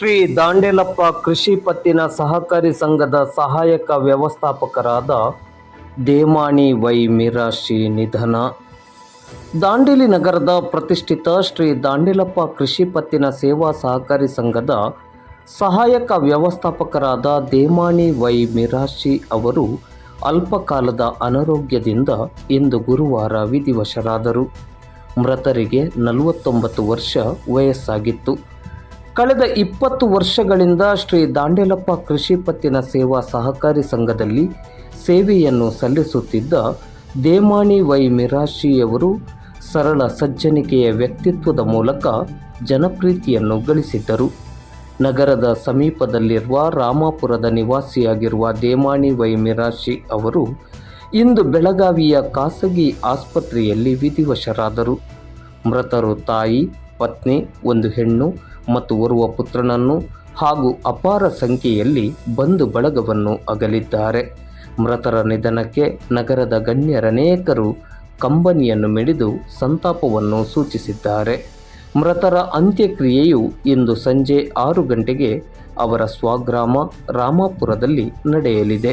ಶ್ರೀ ದಾಂಡೇಲಪ್ಪ ಕೃಷಿ ಪತ್ತಿನ ಸಹಕಾರಿ ಸಂಘದ ಸಹಾಯಕ ವ್ಯವಸ್ಥಾಪಕರಾದ ದೇಮಾಣಿ ವೈ ಮೀರಾಶಿ ನಿಧನ. ದಾಂಡೇಲಿ ನಗರದ ಪ್ರತಿಷ್ಠಿತ ಶ್ರೀ ದಾಂಡೇಲಪ್ಪ ಕೃಷಿ ಪತ್ತಿನ ಸೇವಾ ಸಹಕಾರಿ ಸಂಘದ ಸಹಾಯಕ ವ್ಯವಸ್ಥಾಪಕರಾದ ದೇಮಾಣಿ ವೈ ಮಿರಾಶಿ ಅವರು ಅಲ್ಪಕಾಲದ ಅನಾರೋಗ್ಯದಿಂದ ಇಂದು ಗುರುವಾರ ವಿಧಿವಶರಾದರು. ಮೃತರಿಗೆ ನಲವತ್ತೊಂಬತ್ತು ವರ್ಷ ವಯಸ್ಸಾಗಿತ್ತು. ಕಳೆದ ಇಪ್ಪತ್ತು ವರ್ಷಗಳಿಂದ ಶ್ರೀ ದಾಂಡೇಲಪ್ಪ ಕೃಷಿ ಪತ್ತಿನ ಸೇವಾ ಸಹಕಾರಿ ಸಂಘದಲ್ಲಿ ಸೇವೆಯನ್ನು ಸಲ್ಲಿಸುತ್ತಿದ್ದ ದೇಮಾಣಿ ವೈ ಮಿರಾಶಿಯವರು ಸರಳ ಸಜ್ಜನಿಕೆಯ ವ್ಯಕ್ತಿತ್ವದ ಮೂಲಕ ಜನಪ್ರೀತಿಯನ್ನು ಗಳಿಸಿದ್ದರು. ನಗರದ ಸಮೀಪದಲ್ಲಿರುವ ರಾಮಾಪುರದ ನಿವಾಸಿಯಾಗಿರುವ ದೇಮಾಣಿ ವೈ ಮಿರಾಶಿ ಅವರು ಇಂದು ಬೆಳಗಾವಿಯ ಖಾಸಗಿ ಆಸ್ಪತ್ರೆಯಲ್ಲಿ ವಿಧಿವಶರಾದರು. ಮೃತರು ತಾಯಿ, ಪತ್ನಿ, ಒಂದು ಹೆಣ್ಣು ಮತ್ತು ಓರ್ವ ಪುತ್ರನನ್ನು ಹಾಗೂ ಅಪಾರ ಸಂಖ್ಯೆಯಲ್ಲಿ ಬಂಧು ಬಳಗವನ್ನು ಅಗಲಿದ್ದಾರೆ. ಮೃತರ ನಿಧನಕ್ಕೆ ನಗರದ ಗಣ್ಯರನೇಕರು ಕಂಬನಿಯನ್ನು ಮಿಡಿದು ಸಂತಾಪವನ್ನು ಸೂಚಿಸಿದ್ದಾರೆ. ಮೃತರ ಅಂತ್ಯಕ್ರಿಯೆಯು ಇಂದು ಸಂಜೆ ಆರು ಗಂಟೆಗೆ ಅವರ ಸ್ವಗ್ರಾಮ ರಾಮಾಪುರದಲ್ಲಿ ನಡೆಯಲಿದೆ.